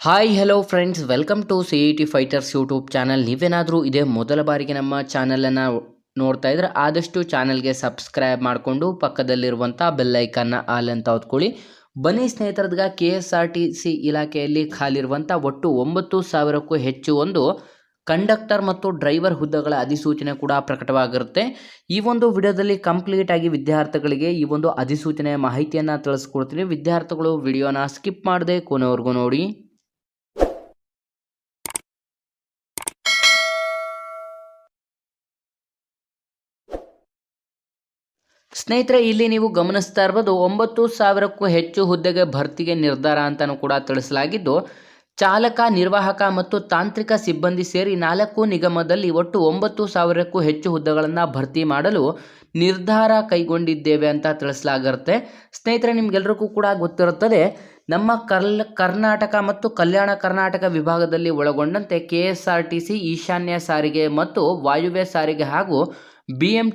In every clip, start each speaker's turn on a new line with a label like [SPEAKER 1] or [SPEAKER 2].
[SPEAKER 1] Hi hello friends welcome to C E T fighters YouTube channel ನೀವೇನಾದರೂ ಇದೇ ಮೊದಲ ಬಾರಿಗೆ ನಮ್ಮ ಚಾನಲನ್ನು ನೋಡ್ತಾ ಇದ್ರೆ ಆದಷ್ಟು ಚಾನಲ್ಗೆ ಸಬ್ಸ್ಕ್ರೈಬ್ ಮಾಡಿಕೊಂಡು ಪಕ್ಕದಲ್ಲಿರುವಂಥ ಬೆಲ್ಲೈಕನ್ನ ಆಲ್ ಅಂತ ಹೊತ್ಕೊಳ್ಳಿ. ಬನ್ನಿ ಸ್ನೇಹಿತರದ್ಗ K S R T C ಇಲಾಖೆಯಲ್ಲಿ ಖಾಲಿರುವಂಥ ಒಟ್ಟು ಒಂಬತ್ತು ಸಾವಿರಕ್ಕೂ ಹೆಚ್ಚು ಒಂದು ಕಂಡಕ್ಟರ್ ಮತ್ತು ಡ್ರೈವರ್ ಹುದ್ದೆಗಳ ಅಧಿಸೂಚನೆ ಕೂಡ ಪ್ರಕಟವಾಗಿರುತ್ತೆ. ಈ ಒಂದು ವಿಡಿಯೋದಲ್ಲಿ ಕಂಪ್ಲೀಟ್ ಆಗಿ ವಿದ್ಯಾರ್ಥಿಗಳಿಗೆ ಈ ಒಂದು ಅಧಿಸೂಚನೆಯ ಮಾಹಿತಿಯನ್ನು ತಿಳಿಸ್ಕೊಡ್ತೀನಿ. ವಿದ್ಯಾರ್ಥಿಗಳು ವಿಡಿಯೋನ ಸ್ಕಿಪ್ ಮಾಡದೆ ಕೊನೆವರೆಗೂ ನೋಡಿ. ಸ್ನೇಹಿತರೆ, ಇಲ್ಲಿ ನೀವು ಗಮನಿಸ್ತಾ ಇರ್ಬೋದು, ಒಂಬತ್ತು ಸಾವಿರಕ್ಕೂ ಹೆಚ್ಚು ಹುದ್ದೆಗೆ ಭರ್ತಿಗೆ ನಿರ್ಧಾರ ಅಂತಲೂ ಕೂಡ ತಿಳಿಸಲಾಗಿದ್ದು, ಚಾಲಕ, ನಿರ್ವಾಹಕ ಮತ್ತು ತಾಂತ್ರಿಕ ಸಿಬ್ಬಂದಿ ಸೇರಿ ನಾಲ್ಕು ನಿಗಮದಲ್ಲಿ ಒಟ್ಟು ಒಂಬತ್ತು ಸಾವಿರಕ್ಕೂ ಹೆಚ್ಚು ಹುದ್ದೆಗಳನ್ನು ಭರ್ತಿ ಮಾಡಲು ನಿರ್ಧಾರ ಕೈಗೊಂಡಿದ್ದೇವೆ ಅಂತ ತಿಳಿಸಲಾಗುತ್ತೆ. ಸ್ನೇಹಿತರೆ ನಿಮಗೆಲ್ಲರಿಗೂ ಕೂಡ ಗೊತ್ತಿರುತ್ತದೆ, ನಮ್ಮ ಕರ್ಲ್, ಕರ್ನಾಟಕ ಮತ್ತು ಕಲ್ಯಾಣ ಕರ್ನಾಟಕ ವಿಭಾಗದಲ್ಲಿ ಒಳಗೊಂಡಂತೆ K S R T C ಈಶಾನ್ಯ ಸಾರಿಗೆ ಮತ್ತು ವಾಯುವ್ಯ ಸಾರಿಗೆ ಹಾಗೂ ಬಿ ಎಂ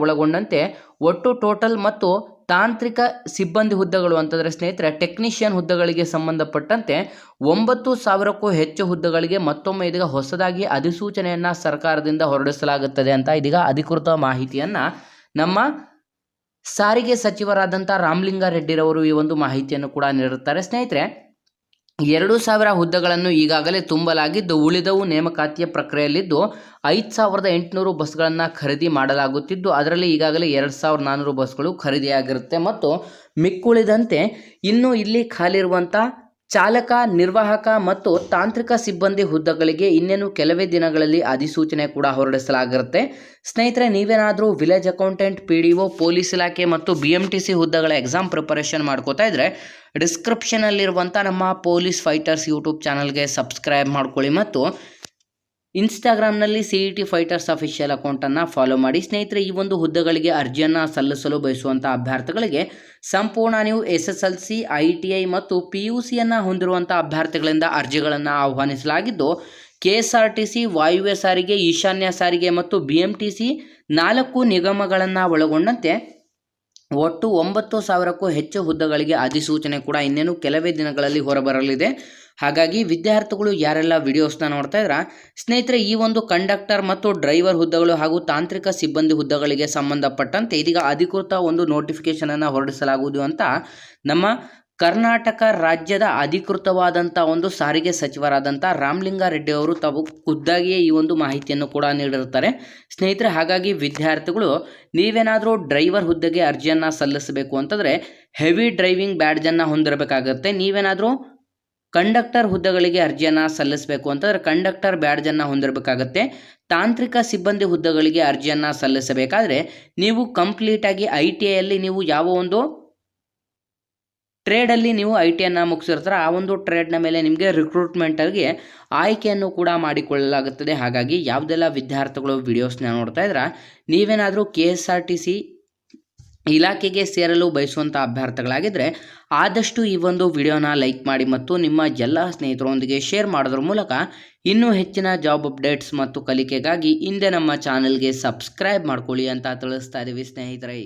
[SPEAKER 1] ಒಳಗೊಂಡಂತೆ ಒಟ್ಟು ಟೋಟಲ್ ಮತ್ತು ತಾಂತ್ರಿಕ ಸಿಬ್ಬಂದಿ ಹುದ್ದೆಗಳು ಅಂತಂದರೆ ಸ್ನೇಹಿತರೆ, ಟೆಕ್ನಿಷಿಯನ್ ಹುದ್ದೆಗಳಿಗೆ ಸಂಬಂಧಪಟ್ಟಂತೆ ಒಂಬತ್ತು ಸಾವಿರಕ್ಕೂ ಹೆಚ್ಚು ಹುದ್ದೆಗಳಿಗೆ ಮತ್ತೊಮ್ಮೆ ಇದೀಗ ಹೊಸದಾಗಿ ಅಧಿಸೂಚನೆಯನ್ನು ಸರ್ಕಾರದಿಂದ ಹೊರಡಿಸಲಾಗುತ್ತದೆ ಅಂತ ಇದೀಗ ಅಧಿಕೃತ ಮಾಹಿತಿಯನ್ನು ನಮ್ಮ ಸಾರಿಗೆ ಸಚಿವರಾದಂಥ ರಾಮಲಿಂಗಾರೆಡ್ಡಿರವರು ಈ ಒಂದು ಮಾಹಿತಿಯನ್ನು ಕೂಡ ನೀಡುತ್ತಾರೆ ಸ್ನೇಹಿತರೆ ಎರಡು ಸಾವಿರ ಹುದ್ದೆಗಳನ್ನು ಈಗಾಗಲೇ ತುಂಬಲಾಗಿದ್ದು, ಉಳಿದವು ನೇಮಕಾತಿಯ ಪ್ರಕ್ರಿಯೆಯಲ್ಲಿದ್ದು, ಐದು ಸಾವಿರದ ಎಂಟುನೂರು ಬಸ್ಗಳನ್ನು ಖರೀದಿ ಮಾಡಲಾಗುತ್ತಿದ್ದು, ಅದರಲ್ಲಿ ಈಗಾಗಲೇ ಎರಡು ಸಾವಿರದ ನಾನ್ನೂರು ಬಸ್ಗಳು ಖರೀದಿಯಾಗಿರುತ್ತೆ. ಮತ್ತು ಮಿಕ್ಕುಳಿದಂತೆ ಇನ್ನು ಇಲ್ಲಿ ಖಾಲಿರುವಂಥ ಚಾಲಕ, ನಿರ್ವಾಹಕ ಮತ್ತು ತಾಂತ್ರಿಕ ಸಿಬ್ಬಂದಿ ಹುದ್ದೆಗಳಿಗೆ ಇನ್ನೇನು ಕೆಲವೇ ದಿನಗಳಲ್ಲಿ ಅಧಿಸೂಚನೆ ಕೂಡ ಹೊರಡಿಸಲಾಗಿರುತ್ತೆ. ಸ್ನೇಹಿತರೆ, ನೀವೇನಾದರೂ village accountant, P D O, police ಇಲಾಖೆ ಮತ್ತು ಬಿ ಎಂ ಟಿ ಸಿ ಹುದ್ದೆಗಳ ಎಕ್ಸಾಮ್ ಪ್ರಿಪರೇಷನ್ ಮಾಡ್ಕೋತಾ ಇದ್ದರೆ ಡಿಸ್ಕ್ರಿಪ್ಷನಲ್ಲಿರುವಂಥ ನಮ್ಮ ಪೊಲೀಸ್ ಫೈಟರ್ಸ್ ಯೂಟ್ಯೂಬ್ ಚಾನಲ್ಗೆ ಸಬ್ಸ್ಕ್ರೈಬ್ ಮಾಡ್ಕೊಳ್ಳಿ ಮತ್ತು ಇನ್ಸ್ಟಾಗ್ರಾಮ್ನಲ್ಲಿ C E T fighters official ಅಕೌಂಟನ್ನು ಫಾಲೋ ಮಾಡಿ ಸ್ನೇಹಿತರೆ, ಈ ಒಂದು ಹುದ್ದೆಗಳಿಗೆ ಅರ್ಜಿಯನ್ನು ಸಲ್ಲಿಸಲು ಬಯಸುವಂಥ ಅಭ್ಯರ್ಥಿಗಳಿಗೆ ಸಂಪೂರ್ಣ ನೀವು S S L C I T I ಮತ್ತು ಪಿ ಯು ಸಿಯನ್ನು ಹೊಂದಿರುವಂಥ ಅಭ್ಯರ್ಥಿಗಳಿಂದ ಅರ್ಜಿಗಳನ್ನು ಆಹ್ವಾನಿಸಲಾಗಿದ್ದು, K S R T C, ವಾಯುವ್ಯ ಸಾರಿಗೆ, ಈಶಾನ್ಯ ಸಾರಿಗೆ ಮತ್ತು ಬಿ ಎಂ ಟಿ ಸಿ ನಾಲ್ಕು ನಿಗಮಗಳನ್ನು ಒಳಗೊಂಡಂತೆ ಒಟ್ಟು ಒಂಬತ್ತು ಸಾವಿರಕ್ಕೂ ಹೆಚ್ಚು ಹುದ್ದೆಗಳಿಗೆ ಅಧಿಸೂಚನೆ ಕೂಡ ಇನ್ನೇನು ಕೆಲವೇ ದಿನಗಳಲ್ಲಿ ಹೊರಬರಲಿದೆ. ಹಾಗಾಗಿ ವಿದ್ಯಾರ್ಥಿಗಳು ಯಾರೆಲ್ಲ ವಿಡಿಯೋಸ್ನ ನೋಡ್ತಾ ಇದ್ರ, ಸ್ನೇಹಿತರೆ ಈ ಒಂದು ಕಂಡಕ್ಟರ್ ಮತ್ತು ಡ್ರೈವರ್ ಹುದ್ದೆಗಳು ಹಾಗೂ ತಾಂತ್ರಿಕ ಸಿಬ್ಬಂದಿ ಹುದ್ದೆಗಳಿಗೆ ಸಂಬಂಧಪಟ್ಟಂತೆ ಇದೀಗ ಅಧಿಕೃತ ಒಂದು ನೋಟಿಫಿಕೇಶನನ್ನು ಹೊರಡಿಸಲಾಗುವುದು ಅಂತ ನಮ್ಮ ಕರ್ನಾಟಕ ರಾಜ್ಯದ ಅಧಿಕೃತವಾದಂಥ ಒಂದು ಸಾರಿಗೆ ಸಚಿವರಾದಂಥ ರಾಮಲಿಂಗಾರೆಡ್ಡಿ ಅವರು ತಾವು ಖುದ್ದಾಗಿಯೇ ಈ ಒಂದು ಮಾಹಿತಿಯನ್ನು ಕೂಡ ನೀಡಿರುತ್ತಾರೆ. ಸ್ನೇಹಿತರೆ, ಹಾಗಾಗಿ ವಿದ್ಯಾರ್ಥಿಗಳು, ನೀವೇನಾದರೂ ಡ್ರೈವರ್ ಹುದ್ದೆಗೆ ಅರ್ಜಿಯನ್ನು ಸಲ್ಲಿಸಬೇಕು ಅಂತಂದರೆ ಹೆವಿ ಡ್ರೈವಿಂಗ್ ಬ್ಯಾಡ್ಜನ್ನು ಹೊಂದಿರಬೇಕಾಗುತ್ತೆ. ನೀವೇನಾದರೂ ಕಂಡಕ್ಟರ್ ಹುದ್ದೆಗಳಿಗೆ ಅರ್ಜಿಯನ್ನು ಸಲ್ಲಿಸಬೇಕು ಅಂತಂದರೆ ಕಂಡಕ್ಟರ್ ಬ್ಯಾಡ್ಜನ್ನು ಹೊಂದಿರಬೇಕಾಗತ್ತೆ. ತಾಂತ್ರಿಕ ಸಿಬ್ಬಂದಿ ಹುದ್ದೆಗಳಿಗೆ ಅರ್ಜಿಯನ್ನು ಸಲ್ಲಿಸಬೇಕಾದರೆ ನೀವು ಕಂಪ್ಲೀಟಾಗಿ ಐ ಟಿ ಐಯಲ್ಲಿ ನೀವು ಯಾವ ಒಂದು ಟ್ರೇಡಲ್ಲಿ ನೀವು ಐ ಟಿಯನ್ನು ಮುಗಿಸಿರ್ತಾರೆ, ಆ ಒಂದು ಟ್ರೇಡ್ನ ಮೇಲೆ ನಿಮಗೆ ರಿಕ್ರೂಟ್ಮೆಂಟಲ್ಲಿ ಆಯ್ಕೆಯನ್ನು ಕೂಡ ಮಾಡಿಕೊಳ್ಳಲಾಗುತ್ತದೆ. ಹಾಗಾಗಿ ಯಾವುದೆಲ್ಲ ವಿದ್ಯಾರ್ಥಿಗಳು ವಿಡಿಯೋಸ್ನ ನೋಡ್ತಾ ಇದ್ರೆ, ನೀವೇನಾದರೂ K S R T C ಇಲಾಖೆಗೆ ಸೇರಲು ಬಯಸುವಂಥ ಅಭ್ಯರ್ಥಿಗಳಾಗಿದ್ದರೆ ಆದಷ್ಟು ಈ ಒಂದು ವಿಡಿಯೋನ ಲೈಕ್ ಮಾಡಿ ಮತ್ತು ನಿಮ್ಮ ಎಲ್ಲ ಸ್ನೇಹಿತರೊಂದಿಗೆ ಶೇರ್ ಮಾಡೋದ್ರ ಮೂಲಕ ಇನ್ನೂ ಹೆಚ್ಚಿನ ಜಾಬ್ ಅಪ್ಡೇಟ್ಸ್ ಮತ್ತು ಕಲಿಕೆಗಾಗಿ ಹಿಂದೆ ನಮ್ಮ ಚಾನಲ್ಗೆ ಸಬ್ಸ್ಕ್ರೈಬ್ ಮಾಡ್ಕೊಳ್ಳಿ ಅಂತ ತಿಳಿಸ್ತಾ ಇದ್ದೀವಿ ಸ್ನೇಹಿತರೆ.